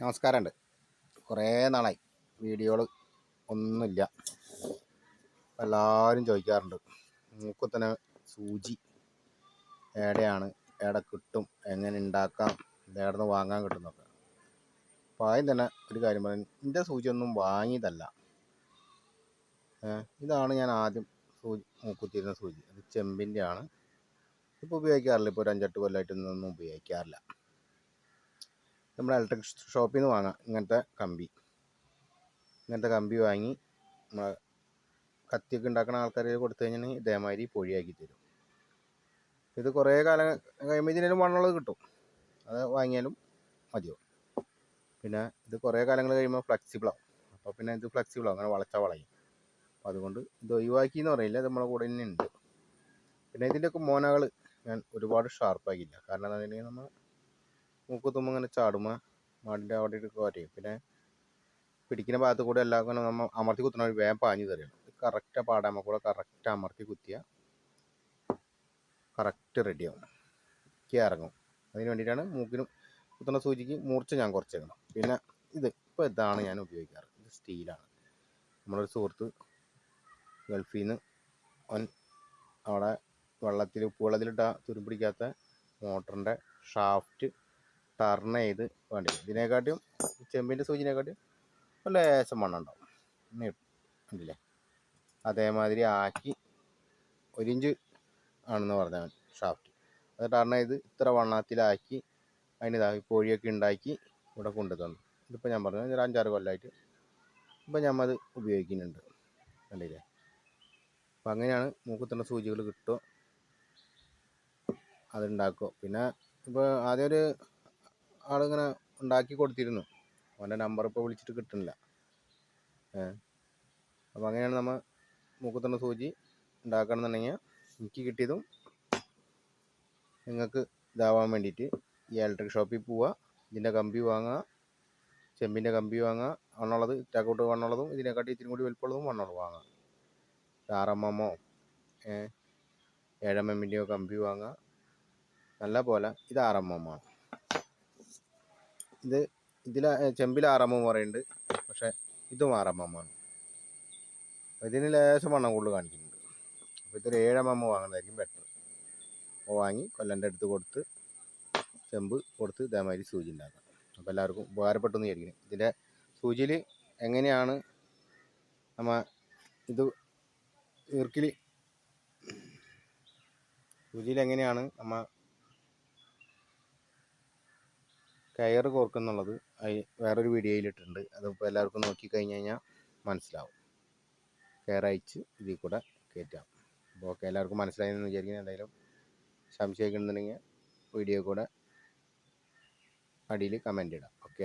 നമസ്കാരമുണ്ട്. കുറേ നാളായി. വീഡിയോകൾ ഒന്നുമില്ല. എല്ലാവരും ചോദിക്കാറുണ്ട്. മൂക്കുത്തനെ സൂചി എവിടെയാണ്? എവിടെ കിട്ടും? എങ്ങനെ ഉണ്ടാക്കാം? എവിടെ നിന്ന് വാങ്ങാൻ കിട്ടുന്നൊക്കെ അപ്പോൾ ആദ്യം തന്നെ ഒരു കാര്യം പറയാം. എന്റെ സൂചി ഒന്നും വാങ്ങിയതല്ല ഇതാണ് ഞാൻ ആദ്യം സൂചി മൂക്കുത്തിരുന്ന സൂചി. അത് ചെമ്പിന്റെ ആണ് ഇപ്പോൾ ഉപയോഗിക്കാറില്ല. ഇപ്പോൾ ഒരു അഞ്ചെട്ട് കൊല്ലമായിട്ട് ഇതൊന്നും ഉപയോഗിക്കാറില്ല. നമ്മൾ ഇലക്ട്രിക് ഷോപ്പിൽ നിന്ന് വാങ്ങാം. ഇങ്ങനത്തെ കമ്പി. ഇങ്ങനത്തെ കമ്പി വാങ്ങി നമ്മൾ കത്തിയൊക്കെ ഉണ്ടാക്കുന്ന ആൾക്കാരെ കൊടുത്തു കഴിഞ്ഞാൽ ഇതേമാതിരി പൊഴിയാക്കി തരും. ഇത് കുറേ കാലം കഴിയുമ്പോൾ ഇതിനും മണ്ണുള്ളത് കിട്ടും. അത് വാങ്ങിയാലും മതിയാവും. പിന്നെ ഇത് കുറേ കാലങ്ങൾ കഴിയുമ്പോൾ ഫ്ലെക്സിബിളാവും അപ്പോൾ പിന്നെ ഇത് ഫ്ലെക്സിബിളാവും അങ്ങനെ വളച്ചാൽ വളയും. അപ്പോൾ അതുകൊണ്ട് ഇത് ഒഴിവാക്കി എന്ന് പറയില്ല. ഇത് നമ്മളെ കൂടെ തന്നെ ഉണ്ട് പിന്നെ ഇതിന്റെയൊക്കെ മോനകൾ ഞാൻ ഒരുപാട് ഷാർപ്പാക്കിയില്ല കാരണം എന്താണെന്ന് വെച്ചിട്ടുണ്ടെങ്കിൽ നമ്മൾ മൂക്കുത്തുമ്പോൾ ഇങ്ങനെ ചാടുമ്പോൾ മാടിന്റെ അവിടെ കോരയും പിന്നെ പിടിക്കുന്ന ഭാഗത്ത് കൂടെ എല്ലാവർക്കും നമ്മൾ അമർത്തി കുത്തണ വേഗം പാഞ്ഞു തരും കറക്റ്റ് പാടാമ കൂടെ കറക്റ്റ് അമർത്തി കുത്തിയ കറക്റ്റ് റെഡിയാവും കീ ഇറങ്ങും. അതിന് വേണ്ടിയിട്ടാണ് മൂക്കിനും കുത്തുന്ന സൂചിക്ക് മൂർച്ച ഞാൻ കുറച്ചേക്കണം. പിന്നെ ഇത് ഇപ്പോൾ ഇതാണ് ഞാൻ ഉപയോഗിക്കാറ്. ഇത് സ്റ്റീലാണ് നമ്മളൊരു സുഹൃത്ത് ഗൾഫിൽ നിന്ന് അവൻ അവിടെ വെള്ളത്തിൽ ഉപ്പുവെള്ളത്തിലിട്ട തുരുമ്പിടിക്കാത്ത മോട്ടറിന്റെ ഷാഫ്റ്റ് ടർൺ ചെയ്ത് വേണ്ടി വരും. ഇതിനെക്കാട്ടിയും ചെമ്പിന്റെ സൂചിനെക്കാട്ടിയും ലേശം മണ്ണം ഉണ്ടാവും. കണ്ടില്ലേ അതേമാതിരി ആക്കി ഒരു ഇഞ്ച് ആണെന്ന് പറഞ്ഞാൽ ഷാഫ്റ്റ് അത് ടർൺ ചെയ്ത് ഇത്ര വണ്ണത്തിലാക്കി അതിന് ഇതാക്കി കോഴിയൊക്കെ ഉണ്ടാക്കി ഇവിടെ കൊണ്ടു തന്നു. ഇതിപ്പോൾ ഞാൻ പറഞ്ഞു ഒരു അഞ്ചാറ് കൊല്ലമായിട്ട് ഇപ്പം ഞാൻ അത് ഉപയോഗിക്കുന്നുണ്ട്. കണ്ടില്ലേ? അപ്പം അങ്ങനെയാണ് മൂക്കുത്തുന്ന സൂചികൾ കിട്ടുക. അതുണ്ടാക്കുക പിന്നെ ഇപ്പോൾ ആദ്യം ഒരു ആളിങ്ങനെ ഉണ്ടാക്കി കൊടുത്തിരുന്നു. അവന്റെ നമ്പർ ഇപ്പോൾ വിളിച്ചിട്ട് കിട്ടുന്നില്ല. ഏ? അപ്പോൾ അങ്ങനെയാണ് നമ്മൾ മൂക്കുത്തുന്ന സൂചി ഉണ്ടാക്കണമെന്നുണ്ടെങ്കിൽ എനിക്ക് കിട്ടിയതും നിങ്ങൾക്ക് ഇതാവാൻ വേണ്ടിയിട്ട് ഈ ഇലക്ട്രിക് ഷോപ്പിൽ പോവുക ഇതിന്റെ കമ്പി വാങ്ങുക ചെമ്പിന്റെ കമ്പി വാങ്ങുക വണ്ണുള്ളത് ഇറ്റാക്കോട്ട് വണ്ണുള്ളതും ഇതിനെക്കാട്ടി ഇത്തിരി കൂടി വലുപ്പമുള്ളതും വണ്ണുള്ളത് വാങ്ങുക. എമ്മോ ഏഴ് എമ്മിന്റെയോ കമ്പി വാങ്ങുക. നല്ല പോലെ ഇത് ആണ് ഇത് ഇതിൽ ചെമ്പിൽ ആറമ്മ പറയുന്നുണ്ട്. പക്ഷേ ഇതും ആറമ്മമാണ് ഇതിന് ലേശം വണ്ണം കൂടുതൽ കാണിക്കുന്നുണ്ട്. അപ്പോൾ ഇതൊരു ഏഴമ്മ വാങ്ങുന്നതായിരിക്കും ബെറ്റർ അപ്പോൾ വാങ്ങി കൊല്ലന്റെ അടുത്ത് കൊടുത്ത് ചെമ്പ് കൊടുത്ത് ഇതേമാതിരി സൂചി ഉണ്ടാക്കാം. അപ്പോൾ എല്ലാവർക്കും ഉപകാരപ്പെട്ടു എന്ന് വിചാരിക്കുന്നു. ഇതിന്റെ സൂചിയിൽ എങ്ങനെയാണ് നമ്മ ഇത് ഈർക്കിൽ സൂചിയിൽ എങ്ങനെയാണ് നമ്മ കയറ് കോർക്കുന്നുള്ളത് വേറൊരു വീഡിയോയിലിട്ടുണ്ട് അതിപ്പോൾ എല്ലാവർക്കും നോക്കി കഴിഞ്ഞ് കഴിഞ്ഞാൽ മനസ്സിലാവും. കയറയച്ച് ഇതിൽ കൂടെ കയറ്റാം അപ്പോൾ ഓക്കെ എല്ലാവർക്കും മനസ്സിലായെന്ന് വിചാരിക്കുന്നു. എന്തായാലും സംശയമൊക്കെ വീഡിയോ കൂടെ അടിയിൽ കമന്റ് ഇടാം. ഓക്കെ